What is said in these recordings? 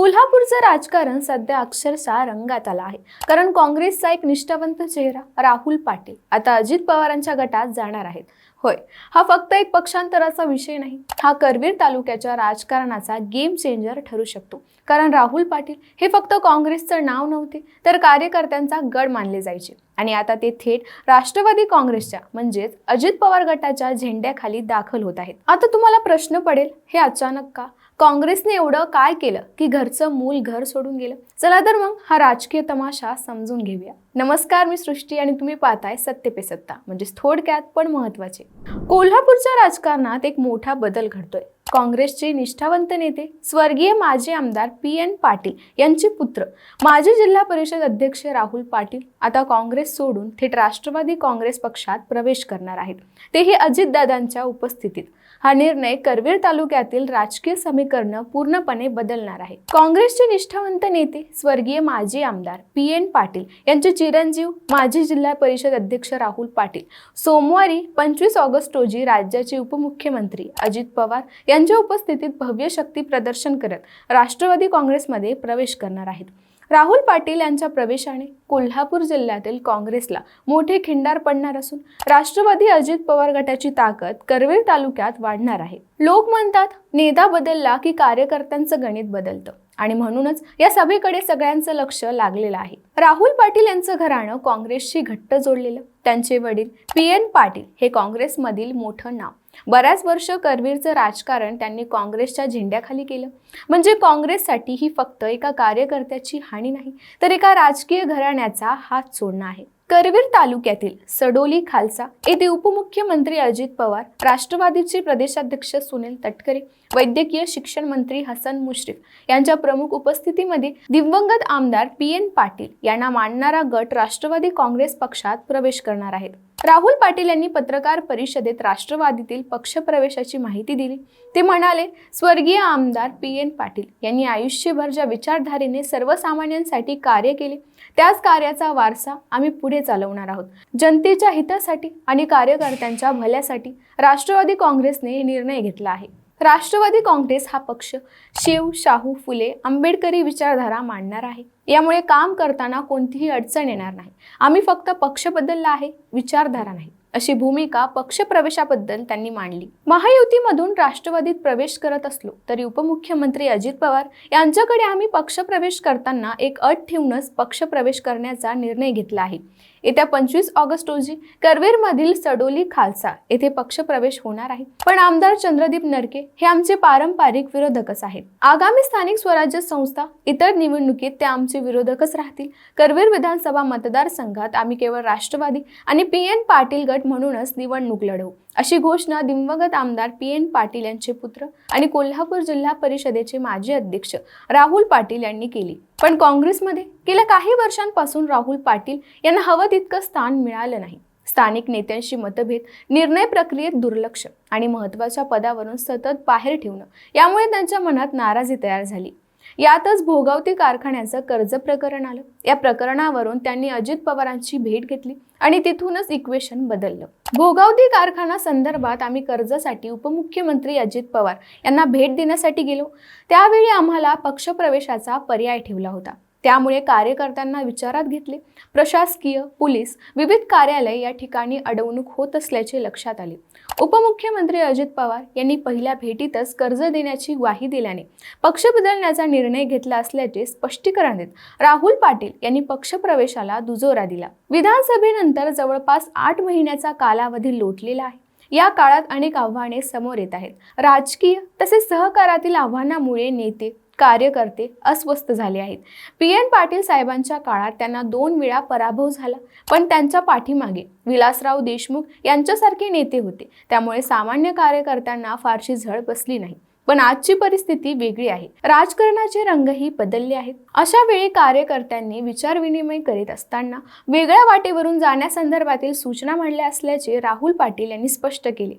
कोल्हापूरचं राजकारण सध्या अक्षरशः रंगात आलं आहे. कारण काँग्रेसचा एक निष्ठावंत चेहरा राहुल पाटील आता अजित पवारांच्या गटात जाणार आहेत. होय हा फक्त एक पक्षांतराचा विषय नाही. हा करवीर तालुक्याच्या राजकारणाचा गेम चेंजर ठरू शकतो. कारण राहुल पाटील हे फक्त काँग्रेसचं नाव नव्हते तर कार्यकर्त्यांचा गड मानले जायचे. आणि आता ते थेट राष्ट्रवादी काँग्रेसच्या म्हणजेच अजित पवार गटाच्या झेंड्याखाली दाखल होत आहेत. आता तुम्हाला प्रश्न पडेल हे अचानक का? काँग्रेसने एवढं काय केलं की घरचं मूल घर सोडून गेलं? चला तर मग हा राजकीय तमाशा समजून घेऊया. नमस्कार मी सृष्टी आणि तुम्ही पाहताय सत्य पे सत्ता म्हणजेच थोडक्यात पण महत्त्वाचे कोल्हापूरच्या राजकारणात एक मोठा बदल घडतोय. काँग्रेसचे निष्ठावंत नेते स्वर्गीय माजी आमदार पी एन पाटील यांचे पुत्र माजी जिल्हा परिषद अध्यक्ष राहुल पाटील आता काँग्रेस सोडून थेट राष्ट्रवादी काँग्रेस पक्षात प्रवेश करणार आहेत. तेही अजितदादांच्या उपस्थितीत. हा निर्णय करवीर तालुक्यातील राजकीय समीकरण पूर्णपणे बदलणार आहे. काँग्रेसचे निष्ठावंत नेते स्वर्गीय माजी आमदार पी एन पाटील यांचे चिरंजीव माजी जिल्हा परिषद अध्यक्ष राहुल पाटील सोमवारी पंचवीस ऑगस्ट रोजी राज्याचे उपमुख्यमंत्री अजित पवार यांच्या उपस्थितीत भव्य शक्ती प्रदर्शन करत राष्ट्रवादी काँग्रेसमध्ये प्रवेश करणार आहेत. राहुल पाटील यांच्या प्रवेशाने कोल्हापूर जिल्ह्यातील काँग्रेसला मोठे खिंडार पडणार असून राष्ट्रवादी अजित पवार गटाची ताकद करवीर तालुक्यात वाढणार आहे. लोक म्हणतात नेता बदलला की कार्यकर्त्यांचं गणित बदलतं. आणि म्हणूनच या सभेकडे सगळ्यांचं लक्ष लागलेलं आहे. राहुल पाटील यांचं घराणं काँग्रेसशी घट्ट जोडलेलं. त्यांचे वडील पी एन पाटील हे काँग्रेसमधील मोठं नाव. बऱ्याच वर्ष करवीरचं राजकारण त्यांनी काँग्रेसच्या झेंड्याखाली केलं. म्हणजे काँग्रेससाठी ही फक्त एका कार्यकर्त्याची हानी नाही तर एका राजकीय घराण्याचा हात सोडणं आहे. करवीर तालुक्यातील सडोली खालसा येथे उपमुख्यमंत्री अजित पवार राष्ट्रवादीचे प्रदेशाध्यक्ष सुनील तटकरे वैद्यकीय शिक्षण मंत्री हसन मुश्रीफ यांच्या प्रमुख उपस्थितीमध्ये दिवंगत आमदार पी एन पाटील यांना मानणारा गट राष्ट्रवादी काँग्रेस पक्षात प्रवेश करणार आहेत. राहुल पाटील यांनी पत्रकार परिषदेत राष्ट्रवादीतील पक्षप्रवेशाची माहिती दिली. ते म्हणाले स्वर्गीय आमदार पी एन पाटील यांनी आयुष्यभर ज्या विचारधारेने सर्वसामान्यांसाठी कार्य केले त्याच कार्याचा वारसा आम्ही पुढे चालवणार आहोत. जनतेच्या हितासाठी आणि कार्यकर्त्यांच्या भल्यासाठी राष्ट्रवादी काँग्रेसने निर्णय घेतला आहे. राष्ट्रवादी काँग्रेस हा पक्ष शिव शाहू फुले आंबेडकरी विचारधारा मांडणार आहे. यामुळे काम करताना कोणतीही अडचण येणार नाही. आम्ही फक्त पक्ष बदलला आहे विचारधारा नाही अशी भूमिका पक्षप्रवेशाबद्दल त्यांनी मांडली. महायुतीमधून राष्ट्रवादीत प्रवेश करत असलो तरी उपमुख्यमंत्री अजित पवार यांच्याकडे आम्ही पक्षप्रवेश करताना एक अट ठेवूनच पक्षप्रवेश करण्याचा निर्णय घेतला आहे. येत्या पंचवीस ऑगस्ट रोजी करवीरमधील सडोली खालसा येथे पक्षप्रवेश होणार आहे. पण आमदार चंद्रदीप नरके हे आमचे पारंपरिक विरोधकच आहेत. आगामी स्थानिक स्वराज्य संस्था इतर निवडणुकीत ते आमचे विरोधकच राहतील. करवीर विधानसभा मतदारसंघात आम्ही केवळ राष्ट्रवादी आणि पी एन पाटील गट म्हणूनच निवडणूक लढवू. अशी घोषणा दिवंगत आमदार पी एन पाटील यांचे पुत्र आणि कोल्हापूर जिल्हा परिषदेचे माजी अध्यक्ष राहुल पाटील यांनी केली. पण काँग्रेसमध्ये गेल्या काही वर्षांपासून राहुल पाटील यांना हवं तितकं स्थान मिळालं नाही. स्थानिक नेत्यांशी मतभेद निर्णय प्रक्रियेत दुर्लक्ष आणि महत्त्वाच्या पदावरून सतत बाहेर ठेवणं यामुळे त्यांच्या मनात नाराजी तयार झाली. यातच भोगावती कारखान्याचं कर्ज प्रकरण आलं. या प्रकरणावरून त्यांनी अजित पवारांची भेट घेतली आणि तिथूनच इक्वेशन बदललं. भोगावती कारखाना संदर्भात आम्ही कर्जासाठी उपमुख्यमंत्री अजित पवार यांना भेट देण्यासाठी गेलो. त्यावेळी आम्हाला पक्षप्रवेशाचा पर्याय ठेवला होता. त्यामुळे कार्यकर्त्यांना विचारात घेतले. प्रशासकीय पोलीस विविध कार्यालय या ठिकाणी अडवणूक होत असल्याचे लक्षात आले. उपमुख्यमंत्री अजित पवार यांनी पहिल्या भेटीतच कर्ज देण्याची ग्वाही दिल्याने पक्ष बदलण्याचा निर्णय घेतला असल्याचे स्पष्टीकरण देत राहुल पाटील यांनी पक्षप्रवेशाला दुजोरा दिला. विधानसभेनंतर जवळपास आठ महिन्याचा कालावधी लोटलेला आहे. या काळात अनेक आव्हाने समोर येत आहेत. राजकीय तसेच सहकारातील आव्हानामुळे नेते कार्यकर्ते अस्वस्थ झाले आहेत. पी. एन. पाटील साहेबांच्या काळात त्यांना दोन वेळा पराभव झाला. पण त्यांच्या पाठीमागे विलासराव देशमुख यांच्यासारखे नेते होते. त्यामुळे सामान्य कार्यकर्त्यांना फारशी झळ बसली नाही. पण आजची परिस्थिती वेगळी आहे. राजकारणाचे रंगही बदलले आहेत. अशा वेळी कार्यकर्त्यांनी विचारविनिमय करीत असताना वेगळ्या वाटेवरून जाण्यासंदर्भातील सूचना मांडल्या असल्याचे राहुल पाटील यांनी स्पष्ट केले.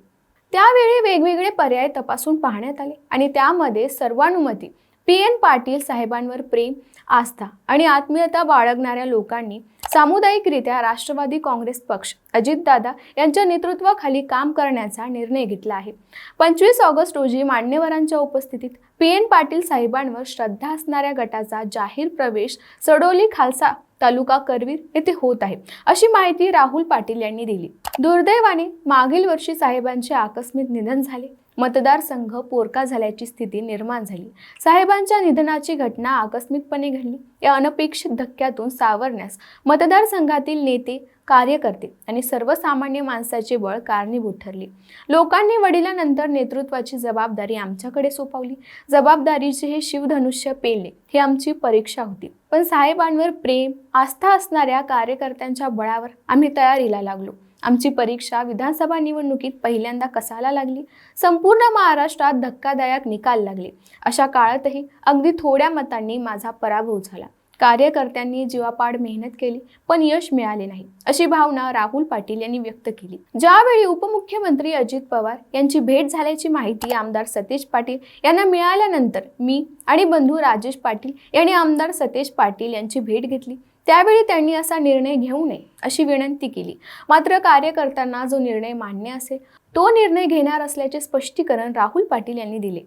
त्यावेळी वेगवेगळे पर्याय तपासून पाहण्यात आले आणि त्यामध्ये सर्वानुमती पी एन पाटील साहेबांवर प्रेम आस्था आणि आत्मीयता बाळगणाऱ्या लोकांनी सामुदायिकरित्या राष्ट्रवादी काँग्रेस पक्ष अजितदादा यांच्या नेतृत्वाखाली काम करण्याचा निर्णय घेतला आहे. पंचवीस ऑगस्ट रोजी मान्यवरांच्या उपस्थितीत पी एन पाटील साहेबांवर श्रद्धा असणाऱ्या गटाचा जाहीर प्रवेश सडोली खालसा तालुका करवीर येथे होत आहे अशी माहिती राहुल पाटील यांनी दिली. दुर्दैवाने मागील वर्षी साहेबांचे आकस्मिक निधन झाले. मतदारसंघ पोरका झाल्याची स्थिती निर्माण झाली. साहेबांच्या निधनाची घटना आकस्मिकपणे घडली. या अनपेक्षित धक्क्यातून सावरण्यास मतदारसंघातील नेते कार्य करते आणि सर्वसामान्य माणसाचे बळ कारणीभूत ठरली. लोकांनी वडिलांनंतर नेतृत्वाची जबाबदारी आमच्याकडे सोपवली. जबाबदारीचे हे शिवधनुष्य पेले ही आमची परीक्षा होती. पण साहेबांवर प्रेम आस्था असणाऱ्या कार्यकर्त्यांच्या बळावर आम्ही तयारीला लागलो. आमची परीक्षा विधानसभा निवडणुकीत पहिल्यांदा कसाला लागली? संपूर्ण महाराष्ट्रात धक्कादायक निकाल लागले. अशा काळातही अगदी थोड्या मतांनी माझा पराभव झाला. कार्यकर्त्यांनी जीवापाड मेहनत केली पण यश मिळाले नाही अशी भावना राहुल पाटील यांनी व्यक्त केली. ज्यावेळी उपमुख्यमंत्री अजित पवार यांची भेट झाल्याची माहिती आमदार सतीश पाटील यांना मिळाल्यानंतर मी आणि बंधू राजेश पाटील यांनी आमदार सतेज पाटील यांची भेट घेतली. त्यावेळी त्यांनी असा निर्णय घेऊ नये अशी विनंती केली. मात्र कार्यकर्त्यांना जो निर्णय मान्य असेल तो निर्णय घेणार असल्याचे स्पष्टीकरण राहुल पाटील यांनी दिले.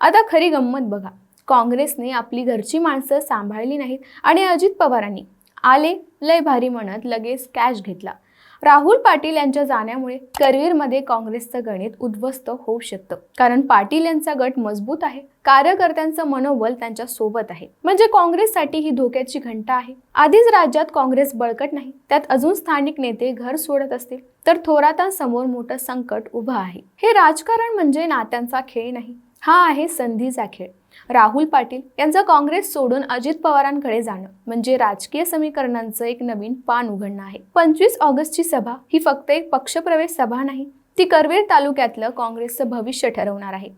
आता खरी गंमत बघा. काँग्रेसने आपली घरची माणसं सांभाळली नाहीत आणि अजित पवारांनी आले लय भारी म्हणत लगेच कॅश घेतला. राहुल पाटील यांच्या जाण्यामुळे करवीरमध्ये काँग्रेसचं गणित उद्ध्वस्त होऊ शकतं. कारण पाटील यांचा गट मजबूत आहे. कार्यकर्त्यांचं मनोबल त्यांच्यासोबत आहे. म्हणजे काँग्रेससाठी ही धोक्याची घंटा आहे. आधीच राज्यात काँग्रेस बळकट नाही. त्यात अजून स्थानिक नेते घर सोडत असतील तर थोरातांसमोर मोठं संकट उभं आहे. हे राजकारण म्हणजे नात्यांचा खेळ नाही. हा आहे संधीचा खेळ. राहुल पाटील यांचं काँग्रेस सोडून अजित पवारांकडे जाणं म्हणजे राजकीय समीकरणांचं एक नवीन पान उघडणं आहे. पंचवीस ऑगस्टची सभा ही फक्त एक पक्षप्रवेश सभा नाही ती करवीर तालुक्यातलं काँग्रेसचं भविष्य ठरवणार आहे.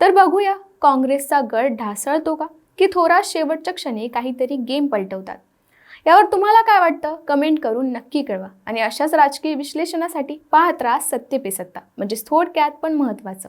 तर बघूया काँग्रेसचा गड ढासळतो का? की थोरा शेवटच्या क्षणी काहीतरी गेम पलटवतात? यावर तुम्हाला काय वाटतं? कमेंट करून नक्की कळवा आणि अशाच राजकीय विश्लेषणासाठी पाहत राहा सत्य पे सत्ता म्हणजेच थोडक्यात पण महत्वाचं